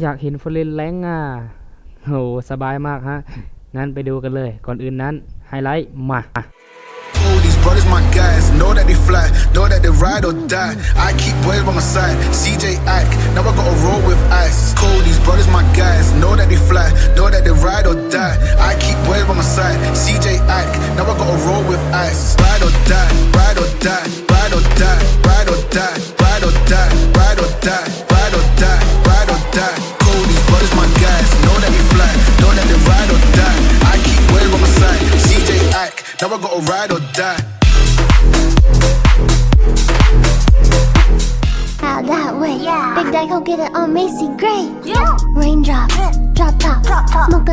อยากเห็นฟอเรนแรงอะโหสบายมากฮะงั้นไปดูกันเลย ก่อนอื่นนั้น ไฮไลท์ มา brothers my guys. Know that they fly, know that they ride or die. I keep boys by my side. CJ Ike, now I gotta roll with ice. Cold, these brothers my guys. Know that they fly, know that they ride or die. I keep boys by my side. CJ Ike, now I gotta roll with ice. Ride or die, ride or die, ride or die, ride or die, ride or die, ride or die, ride or die,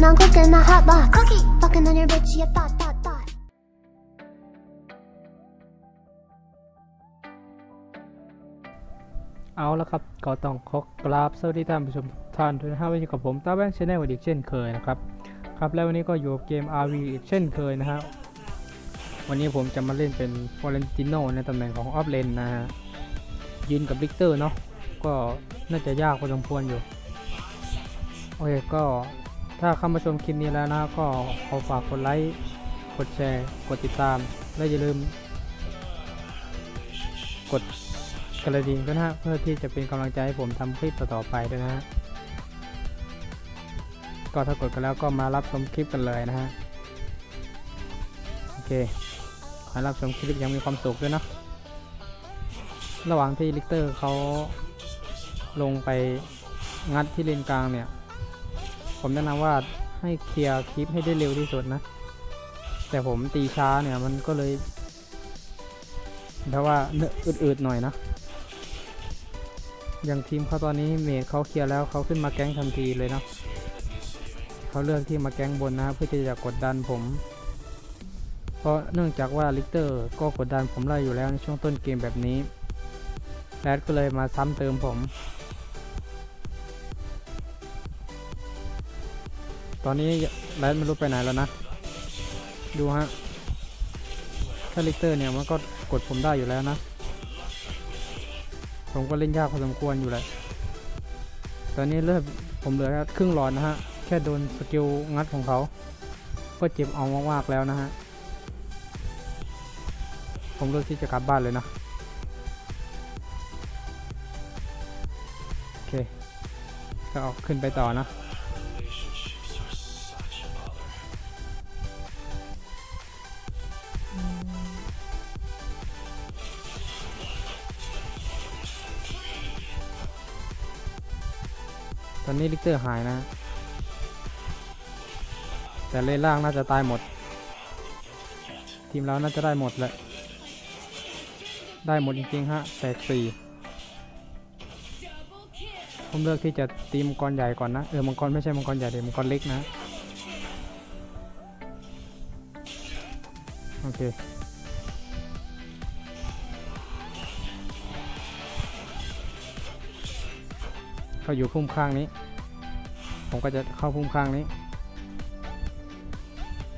top, smoking on cooking a hot box. Fucking on your bitch, you thought, thought, thought. เอาละครับ ก็ต้องขอกราบสวัสดีท่านผู้ชมทุกท่านด้วยนะครับวันนี้กับผมตาแบงค์ชาแนลอีกเช่นเคยนะครับ ครับแล้ววันนี้ก็อยู่กับเกม RV อีกเช่นเคยนะฮะ วันนี้ผมจะมาเล่นเป็นฟอเรนติโนในตำแหน่งของออฟเลนนะฮะ ยืนกับลิกเตอร์เนาะ ก็น่าจะยากพอสมควรอยู่ โอเคก็ ถ้าเข้ามาชมคลิปนี้แล้วนะก็ขอฝากกดไลค์ กดแชร์ กดติดตาม และอย่าลืม กดกระดิ่งด้วยนะเพื่อที่จะเป็นกำลังใจให้ผมทำคลิปต่อๆไปด้วยนะก็ถ้ากดกันแล้วก็มารับชมคลิปกันเลยนะฮะโอเคขอรับชมคลิปอยังมีความสุขด้วยเนาะระหว่างที่ลิกเตอร์เขาลงไปงัดที่เลนกลางเนี่ย ผมแนะนำว่าให้เคลียร์คลิปให้ได้เร็วที่สุดนะ แต่ผมตีช้าเนี่ยมันก็เลยแบบว่าอืดๆหน่อยนะ อย่างทีมเขาตอนนี้เมดเขาเคลียร์แล้วเขาขึ้นมาแก๊งทันทีเลยเนาะเขาเลือกที่มาแก๊งบนนะเพื่อที่จะกดดันผม เพราะเนื่องจากว่าลิกเตอร์ก็กดดันผมไล่อยู่แล้วในช่วงต้นเกมแบบนี้แรดก็เลยมาซ้ำเติมผม ตอนนี้แรดไม่รู้ไปไหนแล้วนะ ดูฮะถ้าลิเตอร์เนี่ยมันก็กดผมได้อยู่แล้วนะ ผมก็เล่นยากพอสมควรอยู่แหละ ตอนนี้เริ่มผมเหลือแค่ครึ่งหลอดนะฮะ แค่โดนสกิลงัดของเขา ก็เจ็บเอามากๆแล้วนะฮะ ผมเลือกที่จะกลับบ้านเลยนะ โอเค ก็เอาขึ้นไปต่อนะ ตอนนี้ลิกเตอร์หายนะ แต่เลนล่างน่าจะตายหมด ทีมเราน่าจะได้หมดแหละ ได้หมดจริงๆฮะ แตกสี่ผมเลือกที่จะตีมังกรใหญ่ก่อนนะ เออ มังกรไม่ใช่มังกรใหญ่เดี๋ยวมังกรเล็กนะ โอเค เขาอยู่พุ่มข้างนี้ ผมก็จะเข้าพุ่มข้างนี้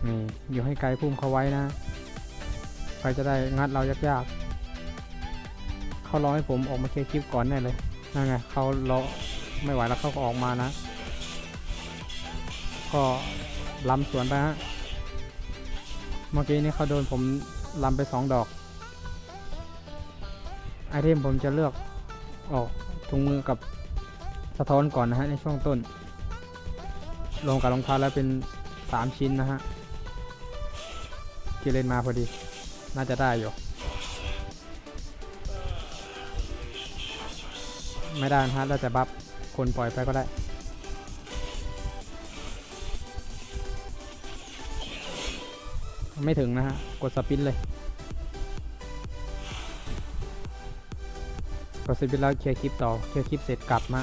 นี่อยู่ให้ไกลพุ่มเขาไว้นะใครจะได้งัดเรายากๆเขารอให้ผมออกมาเคลียร์คลิปก่อนแน่เลยนั่นไงเขารอไม่ไหวแล้วเขาก็ออกมานะ ก็ล้ำสวนไปฮะเมื่อกี้นี้เขาโดนผมล้ำไปสองดอกไอเทมผมจะเลือกออกถุงมือกับ สะท้อนก่อนนะฮะในช่วงต้นลงกับรองเท้าแล้วเป็น 3 ชิ้นนะฮะที่เล่นมาพอดี น่าจะได้อยู่ ไม่ได้นะฮะแล้วแต่บัฟคนปล่อยไปก็ได้ไม่ถึงนะฮะ กดสปินเลย กดสปินแล้วเคลียร์คลิปต่อ เคลียร์คลิปเสร็จกลับมา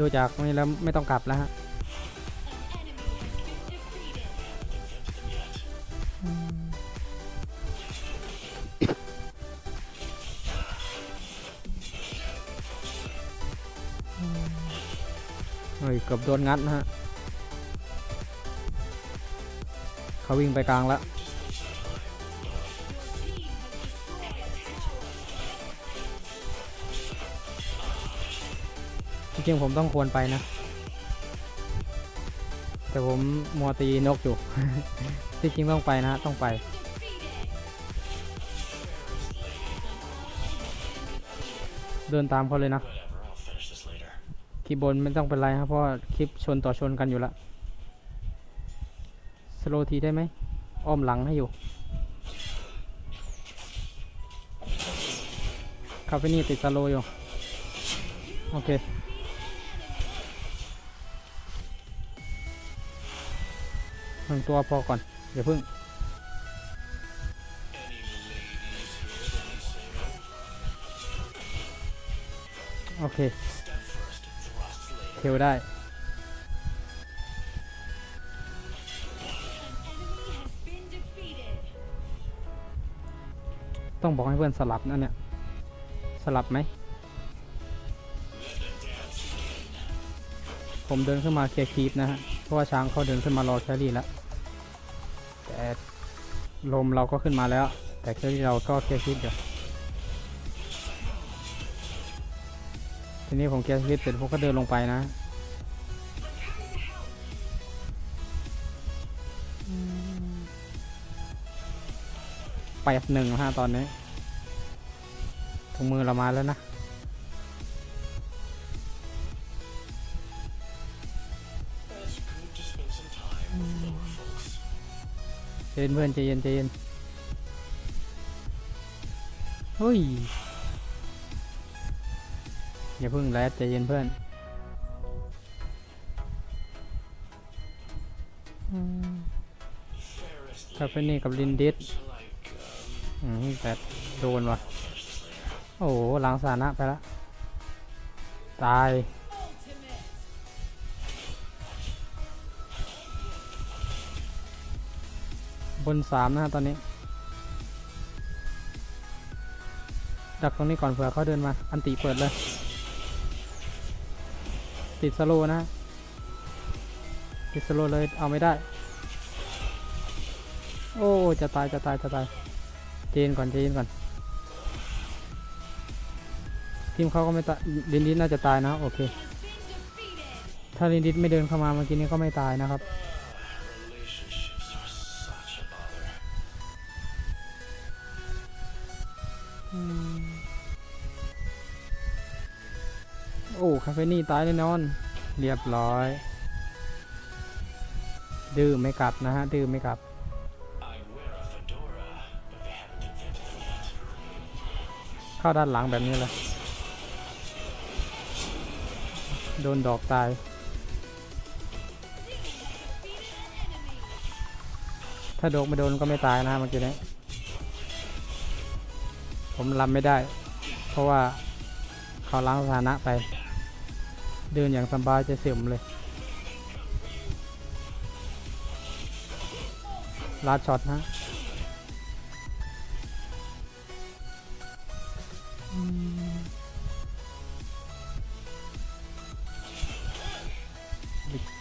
ดูจากนี้แล้วไม่ต้องกลับแล้วฮะเฮ้ยเกือบโดนงัดนะฮะ เขเขาวิ่งไปกลางแล้ว จริงๆผมต้องควรไปนะ แต่ผมมัวตีนกอยู่ ที่จริงต้องไปนะ ต้องไป เดินตามเขาเลยนะคลิปบนไม่ต้องเป็นไรครับเพราะคลิปชนต่อชนกันอยู่แล้วสโลทีได้ไหมอ้อมหลังให้อยู่คาเฟนี่ติดสโลอยู่ โอเค นึ่งตัวพอก่อนเดี๋ยวพึ่ง โอเคเทลได้ต้องบอกให้เพื่อนสลับนั่นเนี่ย สลับไหม ผมเดินขึ้นมาเคลียร์คีปนะฮะ เพราะว่าช้างเขาเดินขึ้นมารอแครี่แล้ว ลมเราก็ขึ้นมาแล้ว แต่แครี่เราก็เคลียร์คีปอยู่ทีนี้ผมเคลียร์คีปเสร็จผมก็เดินลงไปนะ แปดหนึ่งฮะตอนนี้ถุงมือเรามาแล้วนะ ย็นเพื่อนใจเย็นใจเย็นเฮ้ยอย่าเพิ่งแรดใจเย็นเพื่อนคาเฟนี่กับลินดิสอืมแต่โดนว่ะ โอ้โหล้างสานะไปละ ตาย นสามนะฮะตอนนี้ ดักตรงนี้ก่อนเผื่อเขาเดินมา อันติเปิดเลย ติดสโลนะติดสโลเลยเอาไม่ได้ โอ้จะตายจะตายจะตายเจนก่อนเจนก่อน ทีมเขาก็ไม่ตายลินดิสน่าจะตายนะ โอเค ถ้าลินดิสไม่เดินเข้ามาเมื่อกี้นี้ก็ไม่ตายนะครับ โอ้คาเฟนี่ตายแน่นอน เรียบร้อย ดื้อไม่กลับนะฮะ ดื้อไม่กลับ เข้าด้านหลังแบบนี้เลยโดนดอกตาย ถ้าโดกไม่โดนก็ไม่ตายนะเมื่อกี้นี้ ผมรำไม่ได้ เพราะว่าเขาล้างสถานะไป เดินอย่างสบายใจเสื่อมเลยลาดช็อตนะ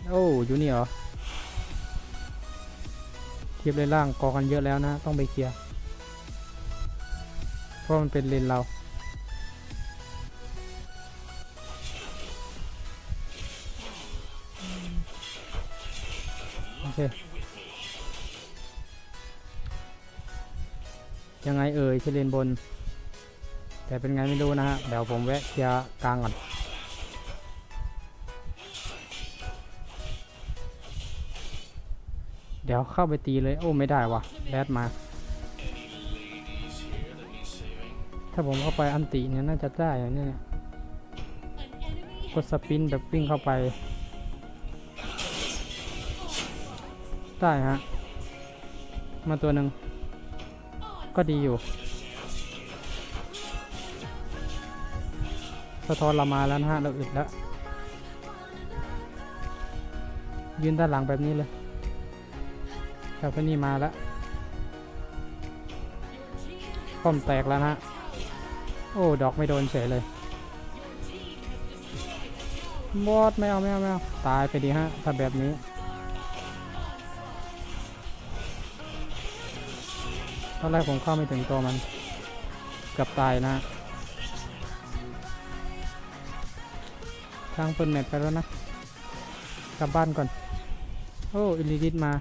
โอ้อยู่นี่เหรอ เทียบเลยล่างกอกันเยอะแล้วนะ ต้องไปเคลียร์ เพราะมันเป็นเลนเรา ยังไงเอ่ยที่เลนบน แต่เป็นไงไม่รู้นะฮะ เดี๋ยวผมแวะเคลียร์กลางก่อนเดี๋ยวเข้าไปตีเลย โอ้ไม่ได้วะแรดมา ถ้าผมเข้าไปอันติเนี่ยน่าจะได้เนี่ยกดสปินแบบวิ่งเข้าไป ได้ฮะ มาตัวหนึ่ง ก็ดีอยู่ สะท้อนเรามาแล้วนะฮะ เราอึดแล้ว ยืนด้านหลังแบบนี้เลยคาเฟนี่มาแล้วป้อมแตกแล้วนะฮะ โอ้ ดอกไม่โดนเฉยเลยบอดไม่เอาไม่เอาไม่เอาตายไปดีฮะ ถ้าแบบนี้ ตอนแรกผมเข้าไม่ถึงตัวมันเกับตายนะ ทางเปิดแมปไปแล้วนะ กลับบ้านก่อน โอ้อิลิดิตมา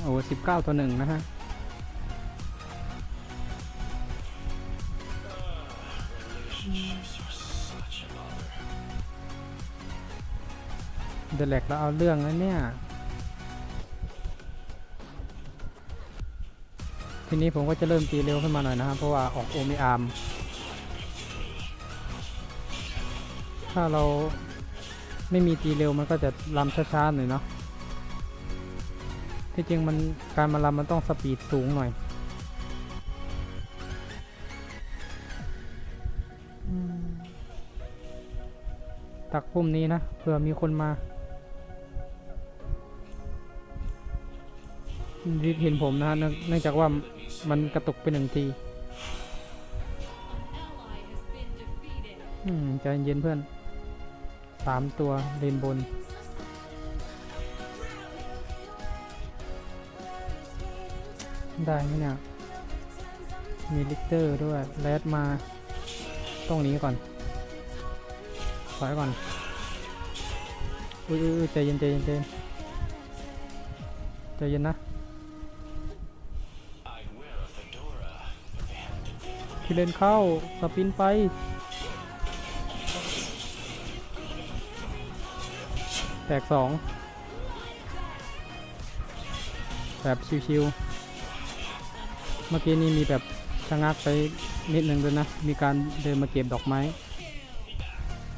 โอ้สิบเก้าต่อหนึ่งนะฮะ เดลแลกแล้วเอาเรื่องแล้วเนี่ย ทีนี้ผมก็จะเริ่มตีเร็วขึ้นมาหน่อยนะครับเพราะว่าออกโอมิอาร์มถ้าเราไม่มีตีเร็วมันก็จะลำช้าๆหน่อยเนาะที่จริงมันการมาลำมันต้องสปีดสูงหน่อยตักปุ่มนี้นะเผื่อมีคนมา เห็นผมนะฮะเนื่องจากว่ามันกระตุกไปหนึ่งทีใจเย็นเพื่อนสามตัวเลนบนได้ไหมเนี่ย มีลิกเตอร์ด้วย แรดมา ตรงนี้ก่อนถอยก่อน อุ้ยอุ้ยอุ้ยใจย็นใจเย็นใจเย็นใจเย็นนะ ที่เลนเข้าสปินไปแตกสองแบบชิวๆเมื่อกี้นี้มีแบบชะงักไปนิดหนึ่งด้วยนะ มีการเดินมาเก็บดอกไม้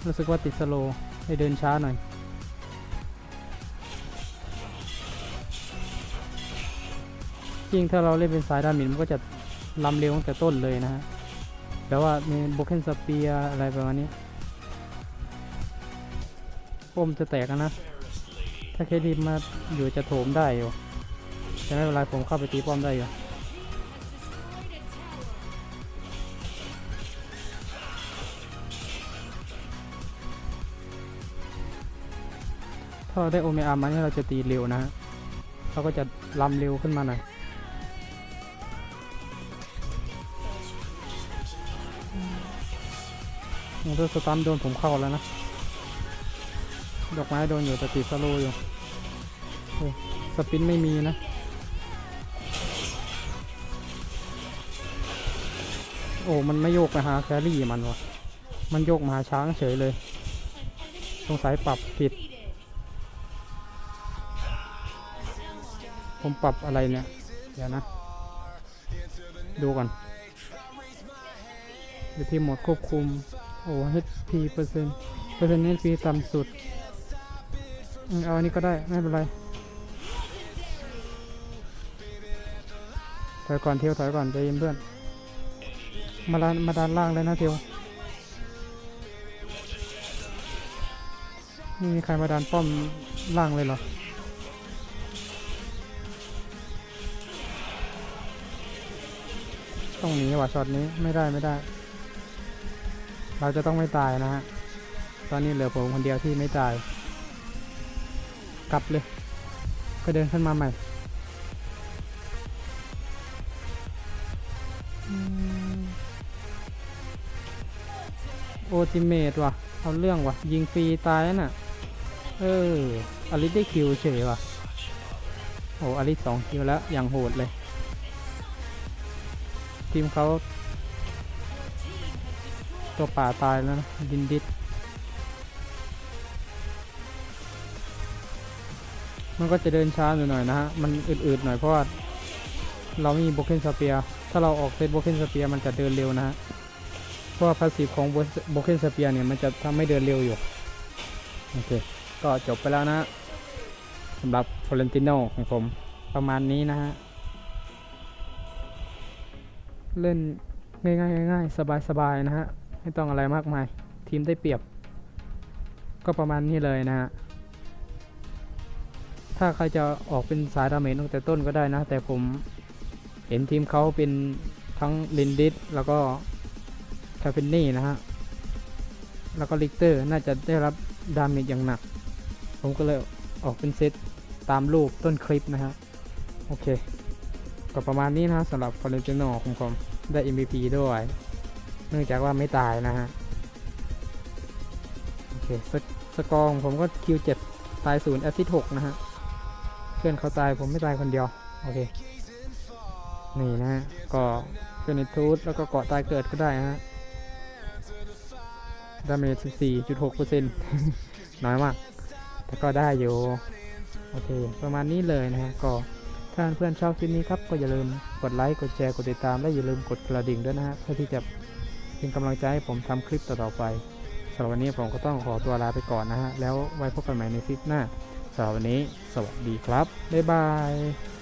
รู้สึกว่าติดสโลให้เดินช้าหน่อย จริงถ้าเราเล่นเป็นสายดามินมันก็จะลำเร็วตั้งแต่ต้นเลยนะฮะ แต่ว่ามีโบเคนสเปียอะไรประมาณนี้ป้มจะแตกนะ ถ้าเคดีมาอยู่จะโถมได้อยู่แต่ไม่เป็นไรผมเข้าไปตีป้อมได้อยู่ถ้าเราได้โอเมอาร์มันเราจะตีเร็วนะฮะเราก็จะลำเร็วขึ้นมาหน่อย โอ้ตัวสตันโดนผมเข้าแล้วนะ ดอกไม้โดนอยู่แต่ติดสโลอยู่สปินไม่มีนะ โอ้ มันไม่โยกไปหาแครี่มันวะมันโยกมาหาช้างเฉยเลย สงสัยปรับผิด ผมปรับอะไรเนี่ย เดี๋ยวนะ ดูก่อนอยู่ที่โหมดควบคุม อ้ HP เปอร์เซ็นต์เปอร์เซ็นต์ HP ต่ำสุดอืมเอาอันนี้ก็ได้ ไม่เป็นไร ถอยก่อนเที่ยวถอยก่อนใจเย็นเพื่อน มาดานมาดานล่างเลยนะเที่ยวไม่มีใครมาดานป้อมล่างเลยเหรอ ต้องหนีว่ะช็อตนี้ไม่ได้ไม่ได้ เราจะต้องไม่ตายนะฮะ ตอนนี้เหลือผมคนเดียวที่ไม่ตาย กลับเลย ก็เดินขึ้นมาใหม่ โอติเมตว่ะ เอาเรื่องว่ะ ยิงฟรีตายน่ะ เอออลิสได้คิวเฉยว่ะ โอ้อลิสสองคิวแล้ว อย่างโหดเลย ทีมเขา ตัวป่าตายแล้วนะดินดิดมันก็จะเดินช้าหน่อยนะฮะ มันอืดๆหน่อยเพราะว่าเราไม่มีโบเคนสเปียถ้าเราออกเซตโบเคนสเปียมันจะเดินเร็วนะฮะ เพราะว่าพาสีของโบเคนสเปียเนี่ยมันจะทำให้เดินเร็วอยู่ โอเค ก็จบไปแล้วนะสำหรับฟลเรนติโนของผมประมาณนี้นะฮะ เล่นง่ายๆง่ายๆสบายๆนะฮะ ไม่ต้องอะไรมากมาย ทีมได้เปรียบ ก็ประมาณนี้เลยนะฮะถ้าใครจะออกเป็นสายดาเมจตั้งแต่ต้นก็ได้นะ แต่ผมเห็นทีมเขาเป็นทั้งลินดิสแล้วก็คาเฟนนี่นะฮะ แล้วก็ลิกเตอร์น่าจะได้รับดาเมจอย่างหนัก ผมก็เลยออกเป็นเซตตามรูปต้นคลิปนะฮะ โอเค ก็ประมาณนี้นะสำหรับฟอร์เรนติโนของผมได้ MVP ด้วย เนื่องจากว่าไม่ตายนะฮะ โอเคสกสกองผมก็คิว7ตาย0แอซิสต์6นะฮะ เพื่อนเขาตายผมไม่ตายคนเดียว โอเค นี่นะฮะ ก็เฟนิทูธแล้วก็เกาะตายเกิดก็ได้นะฮะดาเมจ14.6%น้อยมาก แต่ก็ได้อยู่ โอเค ประมาณนี้เลยนะฮะ ก็ถ้าเพื่อนชอบคลิปนี้ครับ ก็อย่าลืมกดไลค์ กดแชร์ กดติดตาม และอย่าลืมกดกระดิ่งด้วยนะฮะ เพื่อที่จะ เป็นกำลังใจให้ผมทำคลิปต่อๆไปสำหรับวันนี้ผมก็ต้องขอตัวลาไปก่อนนะฮะ แล้วไว้พบกันใหม่ในคลิปหน้าสำหรับวันนี้ สวัสดีครับ บ๊ายบาย